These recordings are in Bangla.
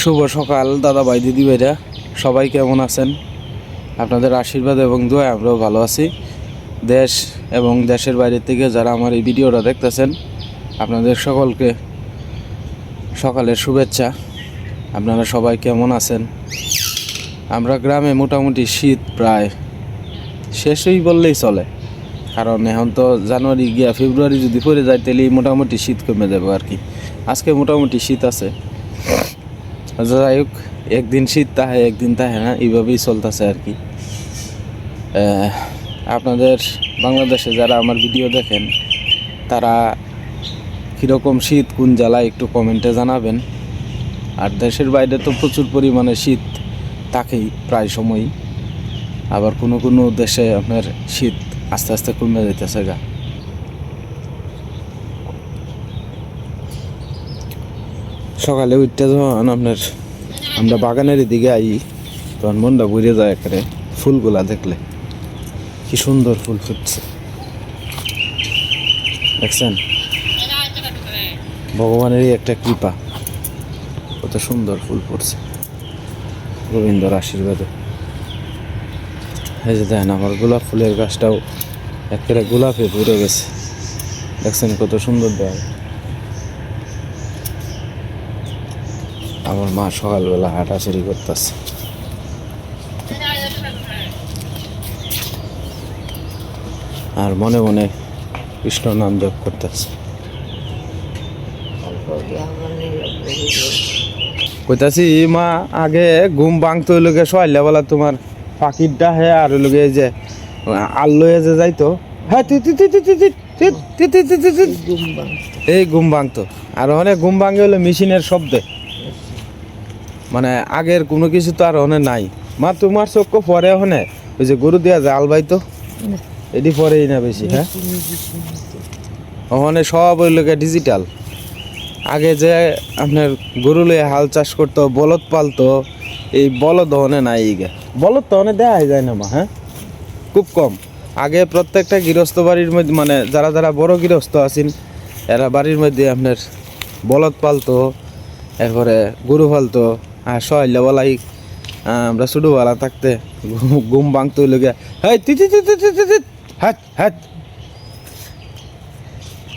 শুভ সকাল, দাদা ভাই, দিদি ভাইরা। সবাই কেমন আছেন? আপনাদের আশীর্বাদ এবং দোয়া, আমরাও ভালো আছি। দেশ এবং দেশের বাইরে থেকে যারা আমার এই ভিডিওটা দেখতেছেন, আপনাদের সকলকে সকালের শুভেচ্ছা। আপনারা সবাই কেমন আছেন? আমরা গ্রামে মোটামুটি শীত প্রায় শেষই বললেই চলে। কারণ এখন তো জানুয়ারি গিয়া ফেব্রুয়ারি যদি পড়ে যায় তাহলে মোটামুটি শীত কমে যাবে আর কি। আজকে মোটামুটি শীত আছে। যাই হোক, একদিন শীত তাহে, একদিন তাহে না, এইভাবেই চলতেছে আর কি। আপনাদের বাংলাদেশে যারা আমার ভিডিও দেখেন, তারা কীরকম শীত, কোন জেলায় একটু কমেন্টে জানাবেন। আর দেশের বাইরে তো প্রচুর পরিমাণে শীত থাকেই, প্রায় সময়ই। আবার কোনো কোনো দেশে আপনার শীত আস্তে আস্তে কমে যাইতেছে গা। সকালে উঠতে যখন আপনার আমরা বাগানের দিকে আই, তখন মনটা ঘুরে যায় একেবারে ফুলগুলা দেখলে। কি সুন্দর ফুল ফুটছে। দেখছেন? ভগবানেরই একটা কৃপা। কত সুন্দর ফুল ফুটছে। গোবিন্দর আশীর্বাদে। এই যে দেখেন, আমার গোলাপ ফুলের গাছটাও একেবারে গোলাপে ভরে গেছে। দেখছেন কত সুন্দর দেয় আমার মা সকালবেলা হাঁটাচুরি করতেছে আর মনে মনে কৃষ্ণ নাম জপ করতেছে কইতাছি মা আগে ঘুম ভাঙতো ওই লোকে বলা তোমার পাখির ডাহে আর ওই লোকে যে আল্লো যে যাইতো হ্যাঁ এই ঘুম ভাঙতো আর অনেক ঘুম ভাঙে হলো মেশিনের শব্দে মানে আগের কোনো কিছু তো আর অনেক নাই। মা তোমার চক্ষ পরে ওখানে ওই যে গরু দিয়া জাল বাইতো এটি পরেই না বেশি হ্যাঁ ওখানে সব ওই লোকে ডিজিটাল আগে যে আপনার গরু লয়ে হাল চাষ করতো বলদ পালতো এই বলদ ওখানে নাই ইগে। বলদ তো ওখানে দেওয়া যায় না মা হ্যাঁ? খুব কম। আগে প্রত্যেকটা গৃহস্থ বাড়ির মধ্যে মানে যারা যারা বড় গৃহস্থ আছেন এরা বাড়ির মধ্যে আপনার বলদ পালতো এরপরে গরু পালতো আর সহাইলা বলাই আমরা ছোটোবেলা থাকতে ঘুম- ভাঙতো লেগে হ্যাঁ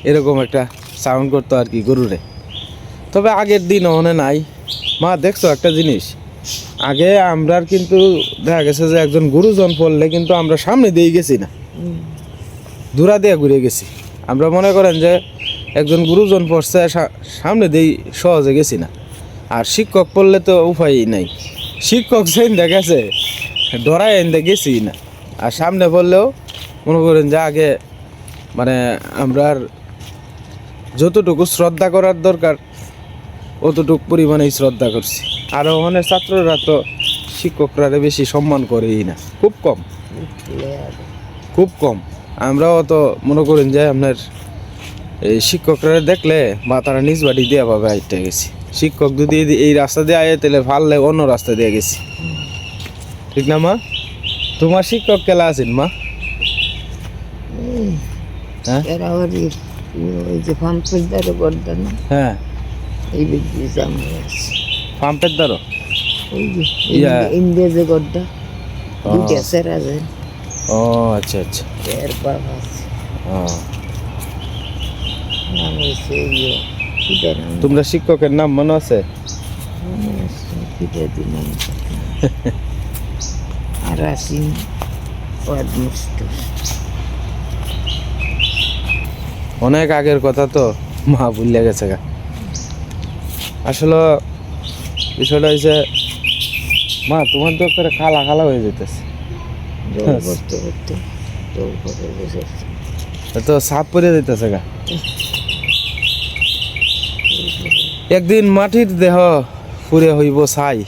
এরকম একটা সাউন্ড করতো আর কি গরুরে। তবে আগের দিন ওখানে নাই। মা, দেখছ একটা জিনিস? আগে আমরা কিন্তু দেখা গেছে যে একজন গুরুজন পড়লে কিন্তু আমরা সামনে দিয়ে গেছি না। দূরা দিয়ে ঘুরে গেছি। আমরা মনে করেন যে একজন গুরুজন পড়ছে সামনে দিয়ে সহজে গেছি না। আর শিক্ষক পড়লে তো উপায়ই নাই। শিক্ষক সেন দেখেছে ডরাই এনে গেছি না। আর সামনে পড়লেও মনে করেন যে আগে মানে আমরা যতটুকু শ্রদ্ধা করার দরকার, অতটুকু পরিমাণেই শ্রদ্ধা করছি। আর ওখানে ছাত্ররা তো শিক্ষকরা বেশি সম্মান করেই না। খুব কম। খুব কম। আমরাও তো মনে করেন যে আপনার এই শিক্ষকরা দেখলে বা তারা নিজ বাড়ি দিয়ে পাবে আইটা গেছি। শিক্ষক যদি এই- রাস্তা দিয়ে আয় তাহলে লাগে অন্য রাস্তা দিয়ে গেছি। ঠিক না মা? তোমার শিক্ষক কেলা আছেন মা? হ্যাঁ? ওই ওই যে পাম্পের দ্বারা গড়দা না? হ্যাঁ। এই বিদ্যুৎ জামাই আছে। পাম্পের দ্বারা ওই যে। ইন্ডিয়া যে ও। দুইটা আচ্ছা আচ্ছা। এর আছে। নাম তোমরা শিক্ষকের নাম মনে আছে? আর আসিন অনেক আগের কথা তো মা ভুলে গেছে গা। আসলে বিষয়টা হয়েছে মা তোমার তো করে খালা খালা হয়ে যেতেছে। তো সাপ পরে যেতেছে গা। একদিন মাটির দেহ ফুরে হইব ছাই।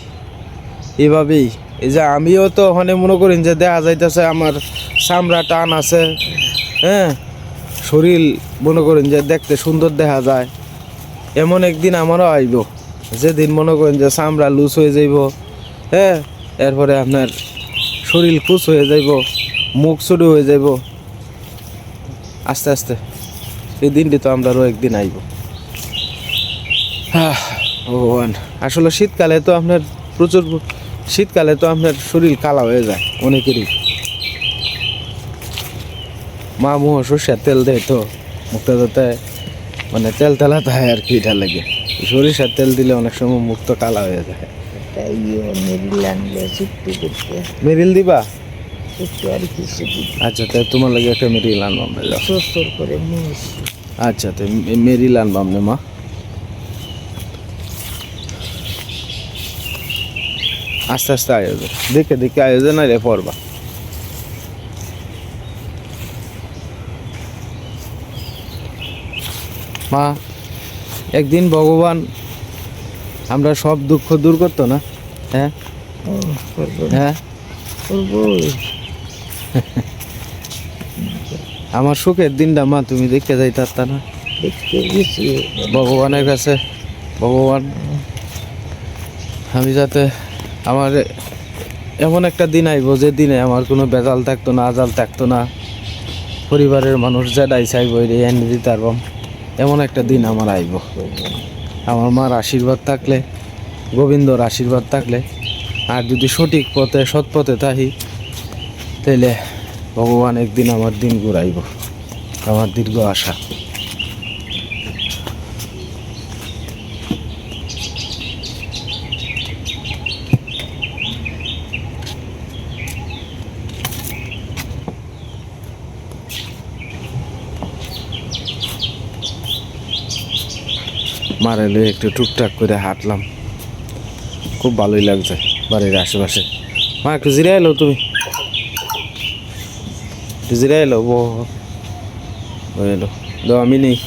এভাবেই। এই যে আমিও তো ওখানে মনে করেন যে দেখা যাইতেছে আমার চামড়া টান আছে হ্যাঁ? শরীর মনে করেন যে দেখতে সুন্দর দেখা যায়। এমন একদিন আমারও আইব যেদিন মনে করেন যে চামড়া লুজ হয়ে যাইব হ্যাঁ? এরপরে আপনার শরীর খুশ হয়ে যাইব, মুখ ছোটো হয়ে যাইব। আস্তে আস্তে। এই দিনটি তো আমরাও একদিন আইব। ভগবান। আসলে শীতকালে তো আপনার প্রচুর শীতকালে তো আপনার শরীর কালা হয়ে যায় অনেকেরই। মা মুহ সর্ষের তেল দেয় তো যাতে মানে তেল তেলা হয় আর কি এটা লাগে। সরিষার তেল দিলে অনেক সময় মুখ তো কালা হয়ে যায়। মেরিল দিবা? আচ্ছা তাই তোমার লাগে একটা মেরিল আনবাম আচ্ছা তাই মেরিল আনবাম না মা। আস্তে আস্তে আয়োজন। দেখে দেখে আয়োজন আরে পড়বা মা একদিন ভগবান আমরা সব দুঃখ দূর করতো না? হ্যাঁ? হ্যাঁ? আমার সুখের দিনটা মা তুমি দেখতে যাইতা না? দেখতে গেছি। ভগবানের কাছে ভগবান আমি যাতে আমার এমন একটা দিন আইব যে দিনে আমার কোনো বেজাল থাকতো না, আজাল থাকতো না। পরিবারের মানুষ যেটাই চাইব এটাই এনে দিতে এমন একটা দিন আমার আইব। আমার মার আশীর্বাদ থাকলে, গোবিন্দর আশীর্বাদ থাকলে, আর যদি সঠিক পথে, সৎ পথে থাকি তাহলে ভগবান একদিন আমার দিন ঘুরাইব। আমার দীর্ঘ আশা। মারে লয়ে একটু টুকটাক করে হাঁটলাম। খুব ভালোই লাগছে বাড়ির আশেপাশে। মা, একটু জিরে এলো তুমি? একটু জিরে এলো? বো এলো। দাও, আমি নেই।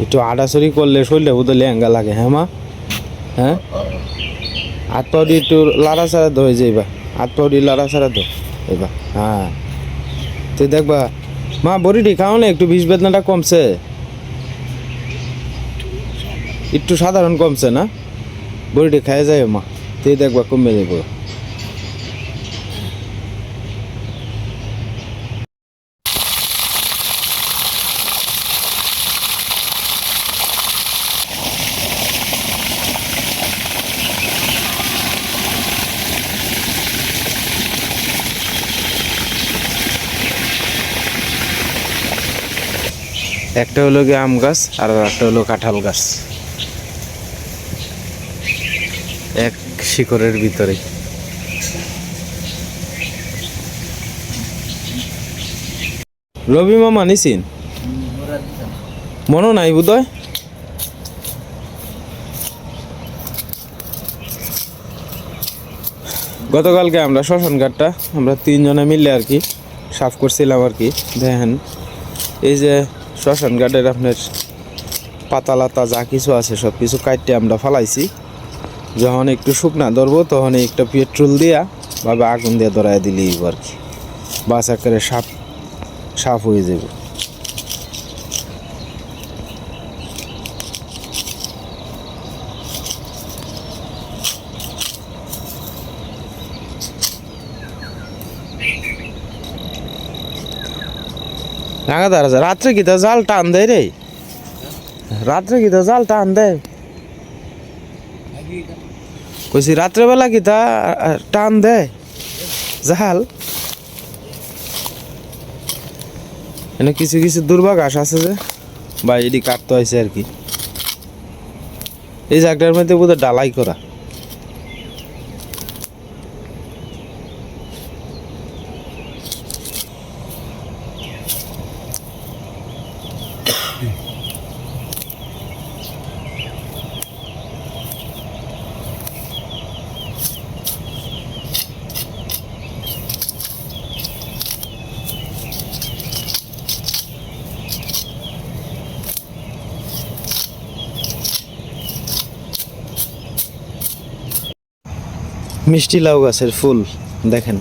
একটু আড়াছড়ি করলে শরীরটা বোধহয় লেহেঙ্গা লাগে হ্যাঁ মা? হ্যাঁ? হাত তো একটু লাড়া ছাড়া হয়ে যাইবা হাত দিয়ে লাড়া ছাড়া দো, এবার হ্যাঁ। তুই দেখবা মা, বড়িটি খাও না, একটু বিষ বেদনাটা কমছে। একটু সাধারণ কমছে না? বড়িটি খাই যায় মা, তুই দেখবা কমে যাব একটা হলো গিয়ে আম গাছ আর একটা হলো কাঁঠাল গাছ। এক শিকড়ের ভিতরে। রবি মামা নিছিন মনো নাই বোধহয়? গতকালকে আমরা শ্মশান ঘাটটা, আমরা তিনজনে মিলে আর কি সাফ করছিলাম আর কি, দেখেন। এই যে শ্মশান ঘাটের আপনার পাতা লাতা যা কিছু আছে, সব কিছু কাটতে আমরা ফালাইছি। যখন একটু শুকনা ধরবো তখন একটা পেট্রোল দিয়া বা আগুন দিয়ে ধরাই দিলেই আর কি। বাস করে সাপ সাফ হয়ে যাবে লাগাতার আছে। রাত্রে কি তা জাল টান দেয় রে? রাত্রে কি তা জাল টান দেয়? কইছি, রাত্রেবেলা কি তা টান দেয়? জাল? এনে কিছু কিছু দুর্বা ঘাস আছে যে, বা এটি কাটতে হয়েছে আর কি। এই জায়গাটার মধ্যে বোধহয় ডালাই করা। মিষ্টি লাউ গাছের ফুল, দেখেন।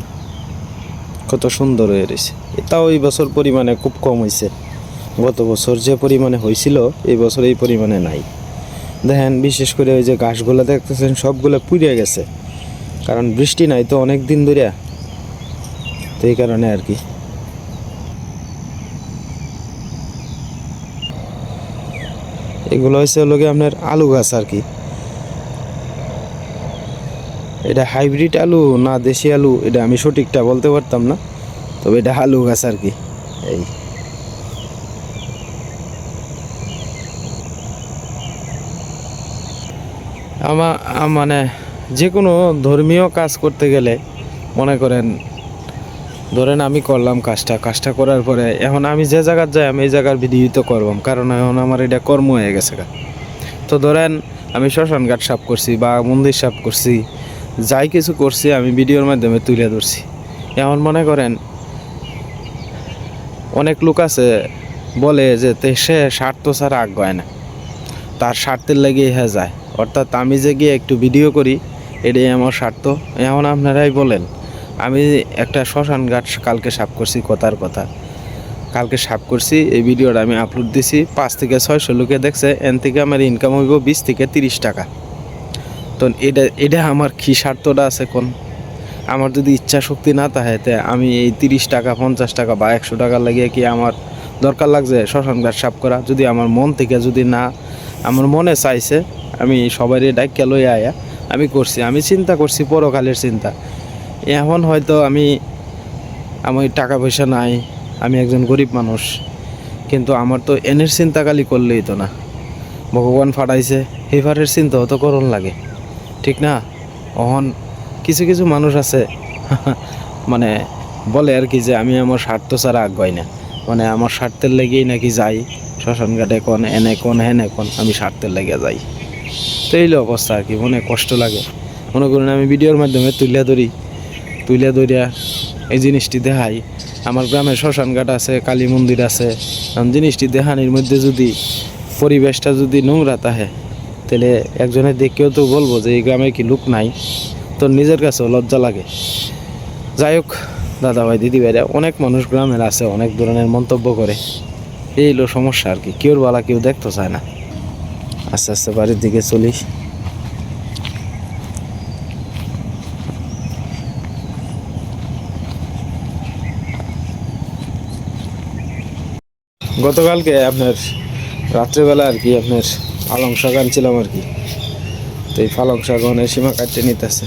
কত সুন্দর হয়ে রয়েছে। এটাও এই বছর পরিমাণে খুব কম হয়েছে গত বছর যে পরিমাণে হয়েছিল এই বছর এই পরিমাণে নাই। দেখেন, বিশেষ করে ওই যে গাছগুলো দেখতেছেন, সবগুলো পুড়ে গেছে। কারণ বৃষ্টি নাই তো অনেক দিন ধরে তো এই কারণে আর কি। এগুলো হচ্ছে হলো আপনার আলু গাছ আর কি। এটা হাইব্রিড আলু না দেশি আলু, এটা আমি সঠিকটা বলতে পারতাম না, তবে এটা আলু গাছ আর কি, এই আমার মানে যে কোনো ধর্মীয় কাজ করতে গেলে মনে করেন, ধরেন আমি করলাম কাজটা কাজটা করার পরে এখন আমি যে জায়গার যাই আমি এই জায়গার ভিডিও তো করবাম কারণ এখন আমার এটা কর্ম হয়ে গেছে। তো ধরেন আমি শ্মশান ঘাট সাফ করছি বা মন্দির সাফ করছি যাই কিছু করছি, আমি ভিডিওর মাধ্যমে তুলে ধরছি। এমন মনে করেন, অনেক লোক আছে, বলে যে সে স্বার্থ ছাড়া আগ হয় না। তার স্বার্থের লেগে হ্যাঁ যায়। অর্থাৎ আমি যে গিয়ে একটু ভিডিও করি, এটাই আমার স্বার্থ। এখন আপনারাই বলেন, আমি একটা শ্মশান ঘাট কালকে সাফ করছি, কথার কথা। কালকে সাফ করছি, এই ভিডিওটা আমি আপলোড দিছি, পাঁচ থেকে ছয়শো লোকে দেখছে এন থেকে আমার ইনকাম হইব বিশ থেকে তিরিশ টাকা। তো এটা এটা আমার কি স্বার্থটা আছে কোন? আমার যদি ইচ্ছা শক্তি না থাকে, তে আমি এই তিরিশ টাকা, পঞ্চাশ টাকা বা একশো টাকা লাগিয়ে কি আমার দরকার লাগছে শ্মশান ঘাট সাফ করা? যদি আমার মন থেকে যদি না, আমার মনে চাইছে, আমি সবারই ডাক্কা লই আয়া, আমি করছি, আমি চিন্তা করছি পরকালের চিন্তা। এখন হয়তো আমি আমি টাকা পয়সা নাই, আমি একজন গরিব মানুষ, কিন্তু আমার তো এনের চিন্তা খালি করলেই তো না। ভগবান ফাটাইছে, এবারের চিন্তাও তো করণ লাগে। ঠিক না? অহন কিছু কিছু মানুষ আছে মানে বলে আর কি যে আমি আমার স্বার্থ ছাড়া আগাই না। মানে আমার স্বার্থের লেগেই নাকি যাই। শ্মশান ঘাটে কোন, এনে কোন, হেনে কোন, আমি স্বার্থের লেগে যাই। তো এই হলো অবস্থা আর কি, মনে কষ্ট লাগে। মনে করুন আমি ভিডিওর মাধ্যমে তুলে ধরি তুলে ধরিয়া এই জিনিসটি দেখাই। আমার গ্রামে শ্মশান ঘাট আছে, কালী মন্দির আছে। জিনিসটি দেখানির মধ্যে যদি পরিবেশটা যদি নোংরা তাহে তাহলে একজনের দেখেও তো বলব যে এই গ্রামে কি লোক নাই, তো নিজের কাছেও লজ্জা লাগে। যাই হোক দাদা ভাই দিদি ভাইরা অনেক মানুষ গ্রামের আছে, অনেক ধরনের মন্তব্য করে। এই হলো সমস্যা আর কি, কেউর বালা কেউ দেখতে চায় না। আস্তে আস্তে বাড়ির দিকে চলি। গতকালকে আপনার রাত্রেবেলা আর কি আপনার পালং শাক আনছিলাম আর কি। তো এই পালং শাক অনেক সীমা কাটতে নিতেছে।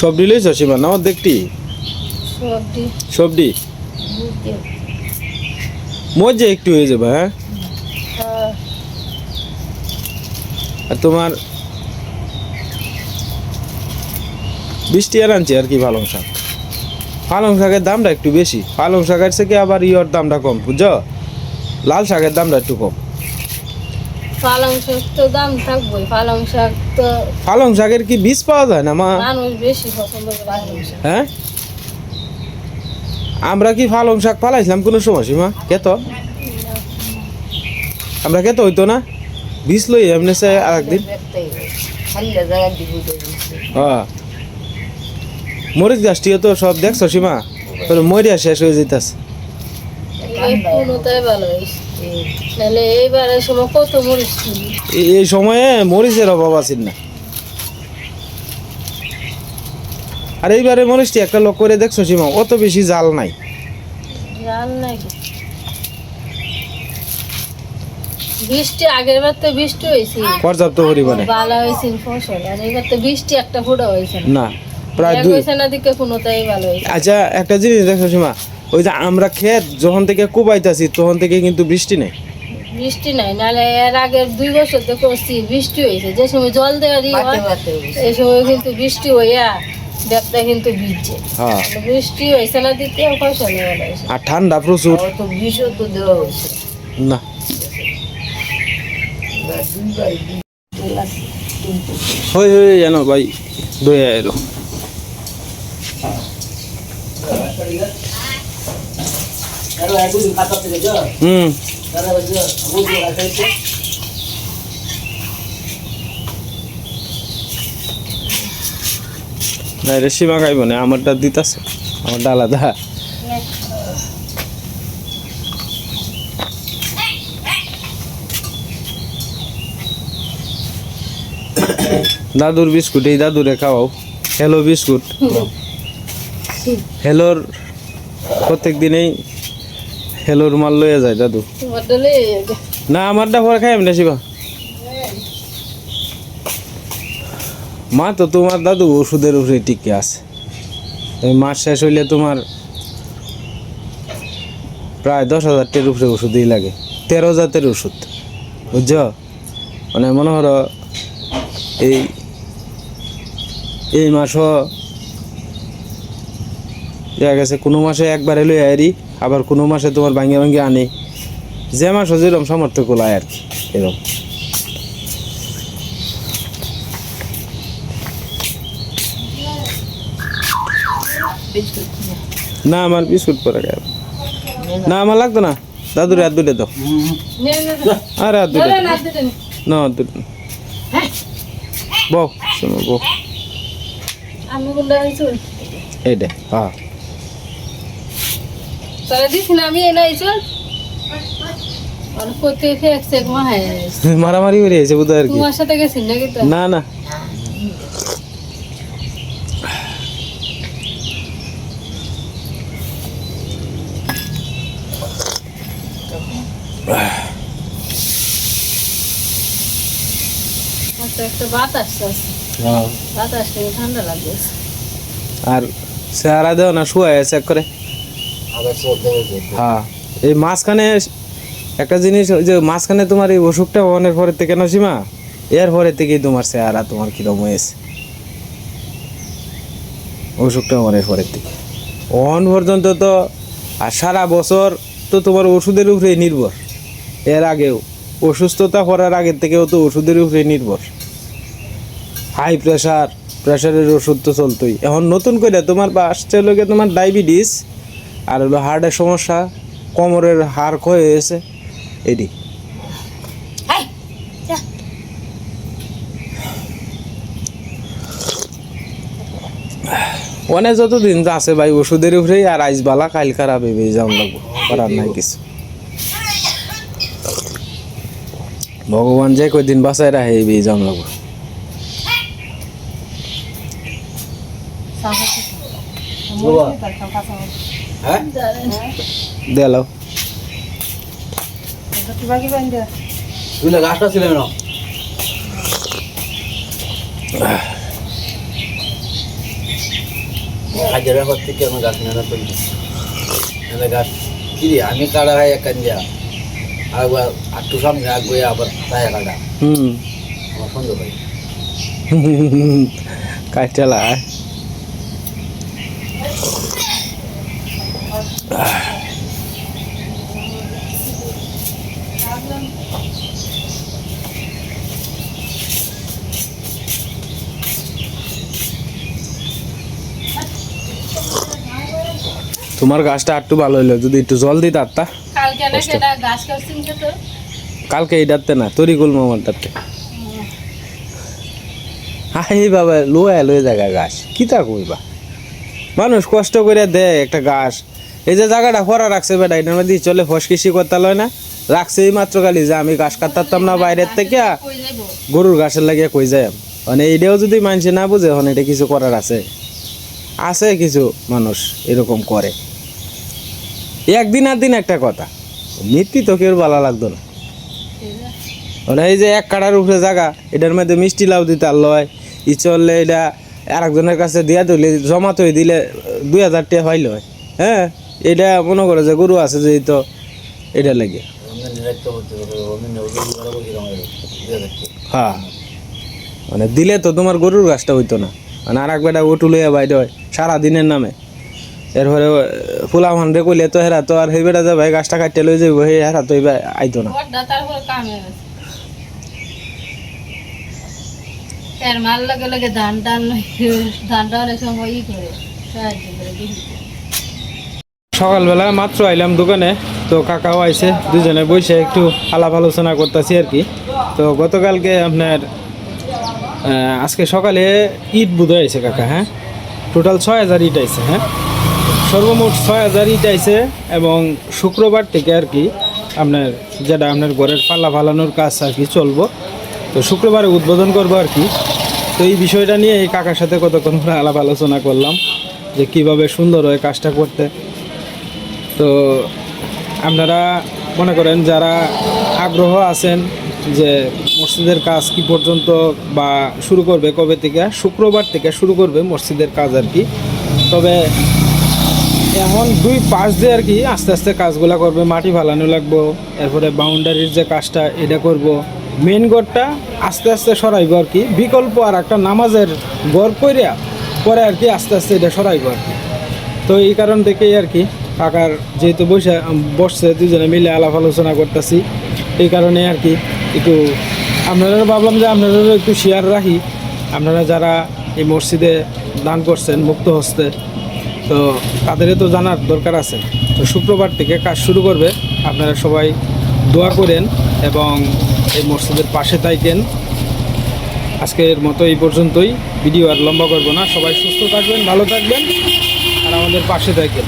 সব ডিলেই সীমা না দেখটি? সবডি মজা একটু হয়ে যাবে হ্যাঁ? হ্যাঁ। আর তোমার বৃষ্টি আর আনছি আর কি পালং শাক। পালং শাকের দামটা একটু বেশি। পালং শাকের থেকে আবার ইয়র দামটা কম বুঝছ? লাল শাকের দামটা একটু কম। পালং শাক তো দাম থাকবোই পালং শাক তো পালং শাকের কি বীজ পাওয়া যায় না মা? মানুষ বেশি পছন্দ করে পালং শাক। হ্যাঁ? আমরা কি পালং শাক পালাইছিলাম কোনো সময় সীমা? কেত আমরা কেত হইতো না? বীজ লই এমনি সে আর একদিন হ্যাঁ। মরিচ গাছটিও তো সব দেখছ সীমা? তোর মরিয়া শেষ হয়ে যেতেছে ভালো হয়েছে। নাহলে এইবারের সময় কত মরিচ এই- সময়ে মরিচের অভাব আছে না। আর এইবারে মরিচটি একটা লোক করে দেখছ সীমা অত বেশি জাল নাই। জান নাকি বৃষ্টি আগের বার তো বৃষ্টি হয়েছে পর্যাপ্ত পরিমাণে। ভালো হয়েছে ফসল আর এবার তো বৃষ্টি একটা ফুটা হয়েছে না। প্রায় দুই না দিকে কোনোটাই ভালো হয়েছে। আচ্ছা একটা জিনিস দেখো সীমা ওই যে আমরা ক্ষেত যখন থেকে কুবাইতাছি তখন থেকে কিন্তু বৃষ্টি নেই। বৃষ্টি নাই নাহলে এর আগের দুই বছর তো করছি বৃষ্টি হয়েছে। যে সময় জল দেওয়া দিয়ে হয় এই সময় কিন্তু বৃষ্টি হইয়া ব্যাপটা কিন্তু ভিজছে। হ্যাঁ। বৃষ্টি হয়েছে না দিতে ফসল ভালো হয়েছে আর ঠান্ডা প্রচুর। তো বিষও তো দেওয়া হয়েছে। না। হই হই জানো ভাই দই এলো হুম না এটা সীমা খাইব না আমারটা দিতাছে। আমারটা আলাদা। দাদুর বিস্কুট এই দাদুরে খাওয়াও। Hello biscuit. হ্যালোর প্রত্যেক দিনেই হ্যালোর মাল লয়ে যায় দাদু। না আমারটা পরে খাই আমি শিবা। মা তো তোমার দাদু ওষুধের উপরে টিকে আছে। মাস শেষ হইলে তোমার প্রায় দশ হাজার টের উপরে ওষুধই লাগে। তেরো জাতের ওষুধ বুঝছ? মানে মনে করো এই এই মাসও দেখা গেছে কোনো মাসে একবারে লই আরি আবার কোনো মাসে তোমার ভাঙ্গে ভাঙ্গে আনি। যে মাসও যেরকম সামর্থ্য কোলায় আর কি এরকম। না আমার বিস্কুট পরে খাই না আমার লাগতো না। দাদুরে হাত দুটে দাও। আরে হাত দুটে না হাত দুটে বউ শোনো বউ। এইটা হ্যাঁ হ্যাঁ। মারামারি করে এসে বোধ আর কি। তোমার সাথে গেছি নাকি না না। আচ্ছা একটা বাতাস আছে। বাতাস ঠান্ডা লাগছে আর চেহারা দেও না শুয়ে চেক করে। হ্যাঁ এই মাঝখানে একটা জিনিস যে মাঝখানে তোমার এই অসুখটা অনেক পরের থেকে না সীমা? এর পরের থেকেই তোমার চেহারা, তোমার কিরম হয়েছে? অসুখটা অনেক পরের থেকে। অন পর্যন্ত তো আর সারা বছর তো তোমার ওষুধের উপরেই নির্ভর। এর আগেও অসুস্থতা করার আগের থেকেও তো ওষুধের উপরে নির্ভর। হাই প্রেশার প্রেশারের ওষুধ তো চলতোই। এখন নতুন করে তোমার আসছে লোকে তোমার ডায়াবেটিস আর হলো হার্টের সমস্যা কোমরের হাড় ক্ষয় হয়েছে এটি। অনেক যতদিন যা আছে ভাই ওষুধের উপরেই আর আইস বালা কাল খারাপ ভেবে যাওয়া লাগবো করার নাই কিছু। ভগবান যে কদিন বাঁচায় রাখে এই বেয়ে যাওয়া লাগবো দেলাও গাছটা ছিল না হাজার ব্যাপার থেকে আমার গাছ নেওয়া চলছে গাছ কি আমি কাটা হয় এক কান্দিয়া আর আটটু সামনে আগে আবার তাই কাটা হুম। আমার সন্দেহ ভাই কাটালা তোমার গাছটা একটু ভালো হইল যদি একটু জল দিতে আত্মা কালকে এইটাতে না তরি গুল মামারটাতে হাই বাবা লোয়া লয়ে জায়গা গাছ। কি তা কইবা? মানুষ কষ্ট করে দেয় একটা গাছ। এই যে জায়গাটা খরা রাখছে বেটা এটার মধ্যে চলে ফসকিসি করতে লয় না? রাখছে এই মাত্র খালি যে আমি গাছ কাটতাম না বাইরের থেকে গরুর ঘাসের লাগিয়ে কই যায় মানে এইটাও যদি মানুষে না বুঝে এখন এটা কিছু করার আছে। আছে কিছু মানুষ এরকম করে। একদিন আর দিন একটা কথা। মৃত্যু তো কেউ ভালো লাগতো না। মানে এই যে এক কাটার উপরে জায়গা এটার মধ্যে মিষ্টি লাউ দিতে আর লয় ই চললে এটা আর একজনের কাছে দিয়া দিলে, জমা তৈ দিলে দুই হাজার টাকা হয়। লয় হ্যাঁ এটা মনে করে যে গরু আছে যে তো এটা লাগে। হ্যাঁ মানে দিলে তো তোমার গরুর গাছটা হইতো না। মানে আর এক বেটা ওটু লইয়া বাইরে হয়, সারাদিনের নামে। এরপরে ফুলা রে কইলে তো হেরা তো আর সেই বেটা যে গাছটা কাটতে লই যাইব সেই হেরা তো এইবার আইতো না। বড়টা তারপর কামে গেছে। এর মাল লাগে লাগে ধান টান ধান টানের সময় ই করে সাহায্য করে সকালবেলা মাত্র আইলাম দোকানে তো কাকাও আইছে দুজনে বসে একটু আলাপ আলোচনা করতেছি আর কি। তো গতকালকে আপনার আজকে সকালে ইট বুধ আইছে কাকা হ্যাঁ? টোটাল ছয় হাজার ইট আইছে হ্যাঁ? সর্বমোট ছয় হাজারই চাইছে এবং শুক্রবার থেকে আর কি আপনার যেটা আপনার ঘরের পাল্লা ফালানোর কাজ আর কি চলবো। তো শুক্রবারে উদ্বোধন করব আর কি। তো এই বিষয়টা নিয়ে এই কাকার সাথে কতক্ষণ করে আলাপ আলোচনা করলাম, যে কীভাবে সুন্দর হয় কাজটা করতে। তো আপনারা মনে করেন যারা আগ্রহ আছেন যে মসজিদের কাজ কি পর্যন্ত বা শুরু করবে কবে থেকে, শুক্রবার থেকে শুরু করবে মসজিদের কাজ আর কি। তবে এখন দুই পাশ দিয়ে আর কি আস্তে আস্তে কাজগুলা করবে, মাটি ফালানো লাগবো, এরপরে বাউন্ডারির যে কাজটা, এটা করব। মেন গড়টা আস্তে আস্তে সরাইব আর কি। বিকল্প আর একটা নামাজের গড় কইরা পরে আর কি আস্তে আস্তে এটা সরাইব আর কি। তো এই কারণ থেকেই আর কি কাকার যেহেতু বসে বসছে দুজনে মিলে আলাপ আলোচনা করতেছি, এই কারণে আর কি একটু আপনারা ভাবলাম যে আপনাদেরও একটু শেয়ার রাখি। আপনারা যারা এই মসজিদে দান করছেন মুক্ত হস্তে তো তাদেরও তো জানার দরকার আছে। তো শুক্রবার থেকে কাজ শুরু করবে। আপনারা সবাই দোয়া করেন এবং এই মসজিদের পাশে থাকেন। আজকের মতো এই পর্যন্তই। ভিডিও আর লম্বা করব না। সবাই সুস্থ থাকবেন, ভালো থাকবেন, আর আমাদের পাশে থাকবেন